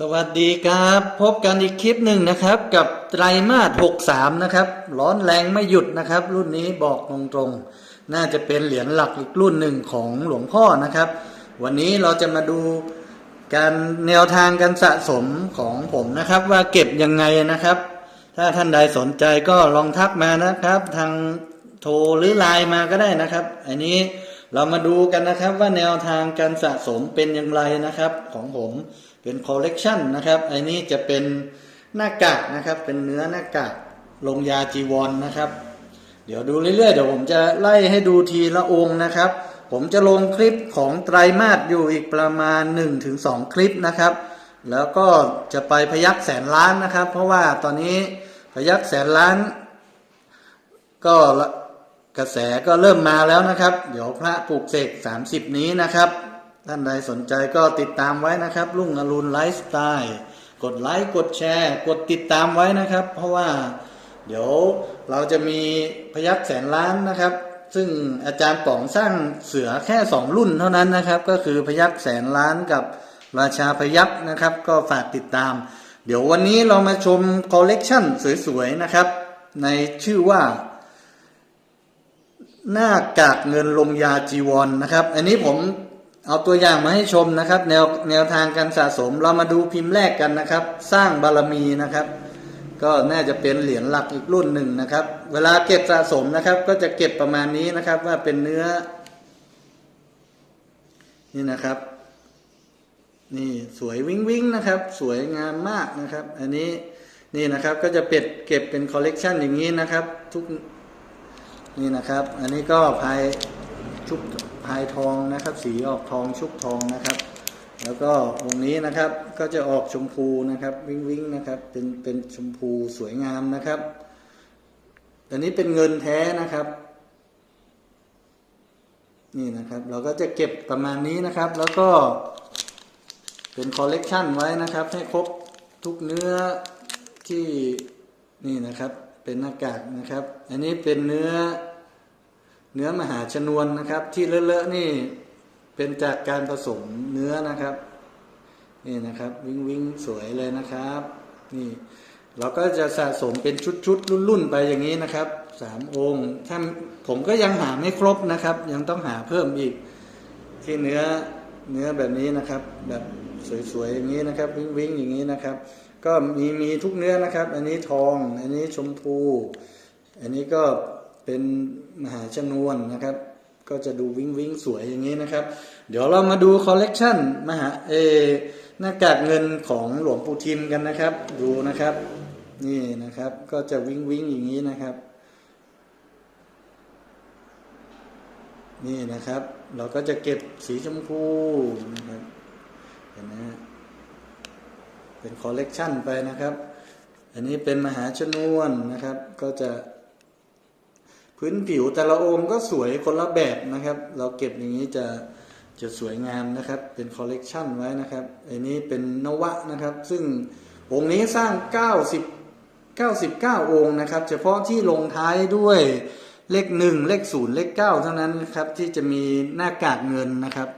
สวัสดีครับ พบกันอีกคลิปหนึ่งนะครับ กับไตรมาส 63 นะครับ ร้อนแรงไม่หยุดนะครับ รุ่นนี้บอกตรงๆ น่าจะเป็นเหรียญหลักอีกรุ่นหนึ่งของหลวงพ่อนะครับ วันนี้เราจะมาดูการแนวทางการสะสมของผมนะครับ ว่าเก็บยังไงนะครับ ถ้าท่านใดสนใจก็ลองทักมานะครับ ทางโทรหรือไลน์มาก็ได้นะครับ อันนี้ เรามาดูกันนะครับว่าแนวทางการสะสมเป็นอย่างไรนะครับ ของผมเป็นคอลเลกชันนะครับอันนี้จะเป็นหน้ากากนะครับ เป็นเนื้อหน้ากากลงยาจีวรนนะครับ เดี๋ยวดูเรื่อยๆเดี๋ยวผมจะไล่ให้ดูทีละองค์นะครับ ผมจะลงคลิปของไตรมาสอยู่อีกประมาณ 1-2 คลิปนะครับ แล้วก็จะไปพยักแสนล้านนะครับ เพราะว่าตอนนี้พยักแสนล้าน ก็ กระแสก็เริ่มมาแล้วนะครับ เดี๋ยวพระปลูกเสก30 นี้นะครับ ท่านใดสนใจก็ติดตามไว้นะครับรุ่งอรุณไลฟ์สไตล์กดไลค์กดแชร์ กดติดตามไว้นะครับ เพราะว่าเดี๋ยวเราจะมีพยักแสนล้านนะครับ ซึ่งอาจารย์ป๋องสร้างเสือแค่2รุ่นเท่านั้นนะครับ ก็คือพยักแสนล้านกับราชาพยักนะครับ ก็ฝากติดตาม เดี๋ยววันนี้เรามาชมคอลเลกชันสวยๆนะครับ ในชื่อว่า หน้ากากเงินลงยาจีวรนนะครับ อันนี้ผมเอาตัวอย่างมาให้ชมนะครับ แนวแนวทางการสะสมเรามาดูพิมพ์แรกกันนะครับ สร้างบารมีนะครับ ก็น่าจะเป็นเหรียญหลักอีกรุ่นหนึ่งนะครับ เวลาเก็บสะสมนะครับ ก็จะเก็บประมาณนี้นะครับว่าเป็นเนื้อ นี่นะครับ นี่สวยวิ้งวิ้งนะครับ สวยงามมากนะครับ อันนี้นี่นะครับก็จะเป็ดเก็บเป็นคอลเลกชันอย่างนี้นะครับ ทุก นี่นะครับ อันนี้ก็พายชุบพายทองนะครับ สีออกทองชุบทองนะครับ แล้วก็วงนี้นะครับก็จะออกชมพูนะครับ วิ้งวิ้งนะครับ เป็นเป็นชมพูสวยงามนะครับ อันนี้เป็นเงินแท้นะครับนี่นะครับ เราก็จะเก็บประมาณนี้นะครับ แล้วก็เป็นคอลเลกชันไว้นะครับ ให้ครบทุกเนื้อที่นี่นะครับ เป็นหน้ากากนะครับ อันนี้เป็นเนื้อเนื้อมหาชนวนนะครับ ที่เลอะๆนี่เป็นจากการผสมเนื้อนะครับนี่นะครับ วิงวิงสวยเลยนะครับ นี่ เราก็จะสะสมเป็นชุดๆรุ่นๆ ไปอย่างนี้นะครับสามองค์ถ้าผมก็ยังหาไม่ครบนะครับ ยังต้องหาเพิ่มอีกที่เนื้อ เนื้อแบบนี้นะครับ แบบสวยๆอย่างนี้นะครับ วิ้งวิ้งอย่างนี้นะครับ ก็มีมีทุกเนื้อนะครับ อันนี้ทอง อันนี้ชมพู อันนี้ก็เป็นมหาชนวนนะครับ ก็จะดูวิ้งวิ้งสวยอย่างนี้นะครับ เดี๋ยวเรามาดูคอลเลกชันมหาเออหน้ากากเงินของหลวงปู่ทิมกันนะครับ ดูนะครับ นี่นะครับก็จะวิ้งวิ้งอย่างนี้นะครับ นี่นะครับ เราก็จะเก็บสีชมพูนะครับเห็นไหมฮะเป็นคอลเลกชันไปนะครับ อันนี้เป็นมหาชนวนนะครับ ก็จะ พื้นผิวแต่ละองค์ก็สวยคนละแบบนะครับ เราเก็บอย่างนี้จะจะสวยงามนะครับ เป็นคอลเลกชันไว้นะครับ อันนี้เป็นนวะนะครับ ซึ่งองค์นี้สร้าง 90 99 องค์นะครับ เฉพาะที่ลงท้ายด้วย เลขหนึ่งเลขศูนย์เลขเก้าเท่านั้นนะครับ ที่จะมีหน้ากากเงินนะครับ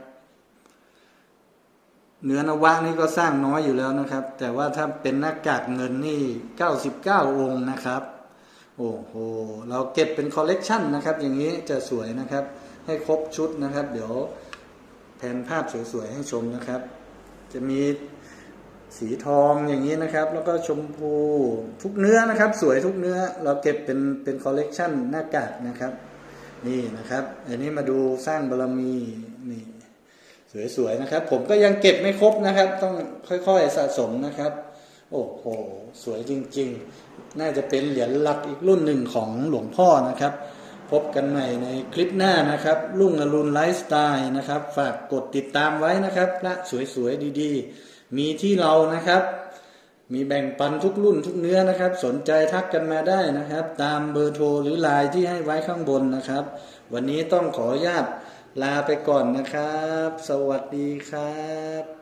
เนื้อนวะนี่ก็สร้างน้อยอยู่แล้วนะครับ แต่ว่าถ้าเป็นหน้ากากเงินนี่99องค์นะครับ โอ้โหเราเก็บเป็นคอลเลกชันนะครับ อย่างนี้จะสวยนะครับ ให้ครบชุดนะครับ เดี๋ยวแผนภาพสวยๆให้ชมนะครับ จะมี สีทองอย่างนี้นะครับ แล้วก็ชมพูทุกเนื้อนะครับ สวยทุกเนื้อเราเก็บเป็นเป็นคอลเลกชันหน้ากากนะครับ นี่นะครับ อันนี้มาดูสร้างบารมีนี่สวยๆนะครับ ผมก็ยังเก็บไม่ครบนะครับ ต้องค่อยๆสะสมนะครับ โอ้โหสวยจริงๆ น่าจะเป็นเหรียญหลักอีกรุ่นหนึ่งของหลวงพ่อนะครับ พบกันใหม่ในคลิปหน้านะครับรุ่งอรุณไลฟ์สไตล์นะครับ ฝากกดติดตามไว้นะครับพระสวยๆดีๆ มีที่เรานะครับ มีแบ่งปันทุกรุ่นทุกเนื้อนะครับ สนใจทักกันมาได้นะครับ ตามเบอร์โทรหรือไลน์ที่ให้ไว้ข้างบนนะครับ วันนี้ต้องขออนุญาตลาไปก่อนนะครับ สวัสดีครับ